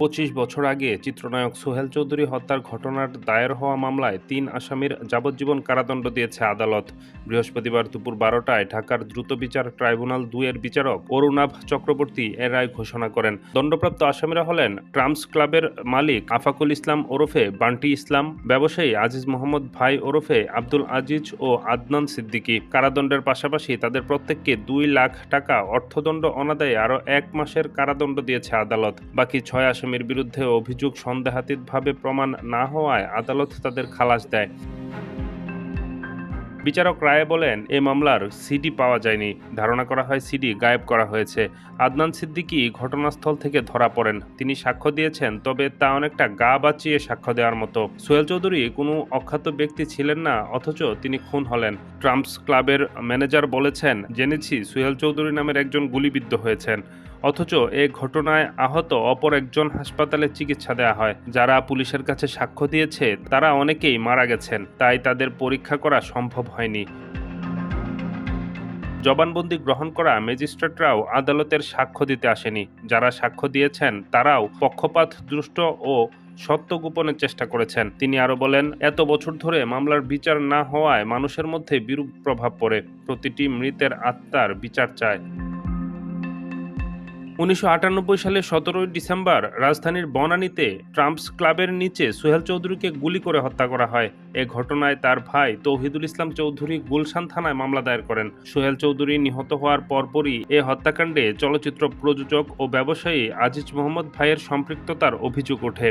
পঁচিশ বছর আগে চিত্রনায়ক সোহেল চৌধুরী হত্যার ঘটনার দায়ের হওয়া মামলায় তিন আসামির যাবজ্জীবন কারাদণ্ড দিয়েছে আদালত। বৃহস্পতিবার দুপুর বারোটায় ঢাকার দ্রুত বিচার ট্রাইব্যুনাল দুইয়ের বিচারক অরুণাভ চক্রবর্তী এ রায় ঘোষণা করেন। দণ্ডপ্রাপ্ত আসামিরা হলেন ট্রাম্পস ক্লাবের মালিক আফাকুল ইসলাম ওরফে বান্টি ইসলাম, ব্যবসায়ী আজিজ মোহাম্মদ ভাই ওরফে আব্দুল আজিজ ও আদনান সিদ্দিকী। কারাদণ্ডের পাশাপাশি তাদের প্রত্যেককে দুই লাখ টাকা অর্থদণ্ড অনাদায়ে আরও এক মাসের কারাদণ্ড দিয়েছে আদালত। বাকি ছয় আসামির বিরুদ্ধে অভিযোগ সন্দেহাতীতভাবে প্রমাণ না হওয়ায় আদালত তাদের খালাস দেয়। বিচারক রায়ে বলেন, এ মামলার সিডি পাওয়া যায়নি। ধারণা করা হয় সিডি গায়েব করা হয়েছে। আদনান সিদ্দিকী ঘটনাস্থল থেকে ধরা পড়েন। তিনি সাক্ষ্য দিয়েছেন, তবে তা অনেকটা গা বাঁচিয়ে সাক্ষ্য দেওয়ার মতো। সোহেল চৌধুরী কোনো অখ্যাত ব্যক্তি ছিলেন না, অথচ তিনি খুন হলেন। ট্রাম্পস ক্লাবের ম্যানেজার বলেছেন, জেনেছি, সোহেল চৌধুরী নামের একজন গুলিবিদ্ধ হয়েছেন। অথচ এ ঘটনায় আহত অপর একজন হাসপাতালে চিকিৎসা দেওয়া হয়। যারা পুলিশের কাছে সাক্ষ্য দিয়েছে, তারা অনেকেই মারা গেছেন। তাই তাদের পরীক্ষা করা সম্ভব হয়নি। জবানবন্দি গ্রহণ করা ম্যাজিস্ট্রেটরাও আদালতের সাক্ষ্য দিতে আসেনি। যারা সাক্ষ্য দিয়েছেন, তারাও পক্ষপাত দুষ্ট ও সত্য গোপনের চেষ্টা করেছেন। তিনি আরও বলেন, এত বছর ধরে মামলার বিচার না হওয়ায় মানুষের মধ্যে বিরূপ প্রভাব পড়ে। প্রতিটি মৃতের আত্মার বিচার চায়। উনিশশো আটানব্বই সালে সতেরোই ডিসেম্বর রাজধানীর বনানীতে ট্রাম্পস ক্লাবের নিচে সোহেল চৌধুরীকে গুলি করে হত্যা করা হয়। এ ঘটনায় তার ভাই তৌহিদুল ইসলাম চৌধুরী গুলশান থানায় মামলা দায়ের করেন। সোহেল চৌধুরী নিহত হওয়ার পরপরই এ হত্যাকাণ্ডে চলচ্চিত্র প্রযোজক ও ব্যবসায়ী আজিজ মোহাম্মদ ভাইয়ের সম্পৃক্ততার অভিযোগ ওঠে।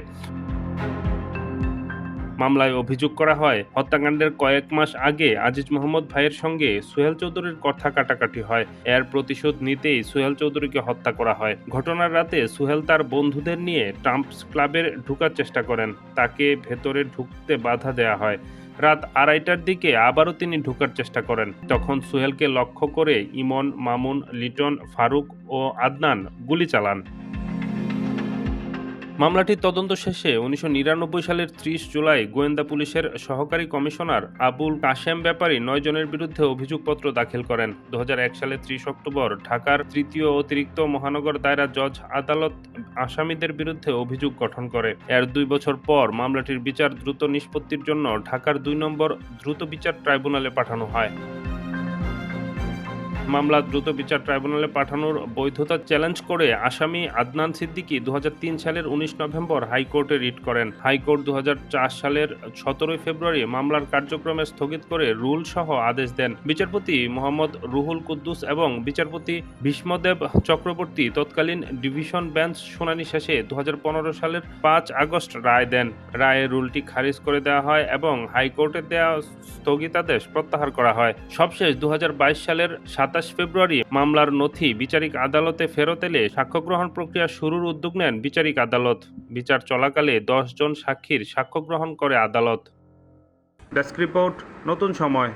মামলায় অভিযোগ করা হয়, হত্যাকাণ্ডের কয়েক মাস আগে আজিজ মোহাম্মদ ভাইয়ের সঙ্গে সোহেল চৌধুরীর কথা কাটাকাটি হয়। এর প্রতিশোধ নিতেই সোহেল চৌধুরীকে হত্যা করা হয়। ঘটনার রাতে সোহেল তার বন্ধুদের নিয়ে ট্রাম্পস ক্লাবের ঢুকার চেষ্টা করেন। তাকে ভেতরে ঢুকতে বাধা দেওয়া হয়। রাত আড়াইটার দিকে আবারও তিনি ঢোকার চেষ্টা করেন। তখন সোহেলকে লক্ষ্য করে ইমন, মামুন, লিটন, ফারুক ও আদনান গুলি চালান। মামলাটির তদন্ত শেষে উনিশশো নিরানব্বই সালের ত্রিশ জুলাই গোয়েন্দা পুলিশের সহকারী কমিশনার আবুল কাশেম ব্যাপারী নয় জনের বিরুদ্ধে অভিযোগপত্র দাখিল করেন। দু হাজার এক সালের ত্রিশ অক্টোবর ঢাকার তৃতীয় অতিরিক্ত মহানগর দায়রা জজ আদালত আসামিদের বিরুদ্ধে অভিযোগ গঠন করে। এর দুই বছর পর মামলাটির বিচার দ্রুত নিষ্পত্তির জন্য ঢাকার দুই নম্বর দ্রুত বিচার ট্রাইব্যুনালে পাঠানো হয়। মামলা দ্রুত বিচার ট্রাইব্যুনালে পাঠানোর বৈধতা চ্যালেঞ্জ করে আসামি আদনান সিদ্দিকী দু সালের উনিশ নভেম্বর হাইকোর্টে রিট করেন। হাইকোর্ট দু হাজার চার সালের সতেরোই ফেব্রুয়ারি মামলার কার্যক্রমে স্থগিত করে রুল সহ আদেশ দেন। বিচারপতি মোহাম্মদ রুহুল কুদ্দুস এবং বিচারপতি ভীষ্মদেব চক্রবর্তী তৎকালীন ডিভিশন বেঞ্চ শুনানি শেষে দু হাজার পনেরো সালের পাঁচ আগস্ট রায় দেন। রায়ে রুলটি খারিজ করে দেওয়া হয় এবং হাইকোর্টে দেওয়া স্থগিতাদেশ প্রত্যাহার করা হয়। সবশেষ দু হাজার বাইশ সালের সাতাশ ফেব্রুয়ারি মামলার নথি বিচারিক আদালতে ফেরত এলে সাক্ষ্য গ্রহণ প্রক্রিয়া শুরুর উদ্যোগ নেন বিচারিক আদালত। বিচার চলাকালে দশ জন সাক্ষীর সাক্ষ্য গ্রহণ করে আদালত। ডেস্ক রিপোর্ট, নতুন সময়।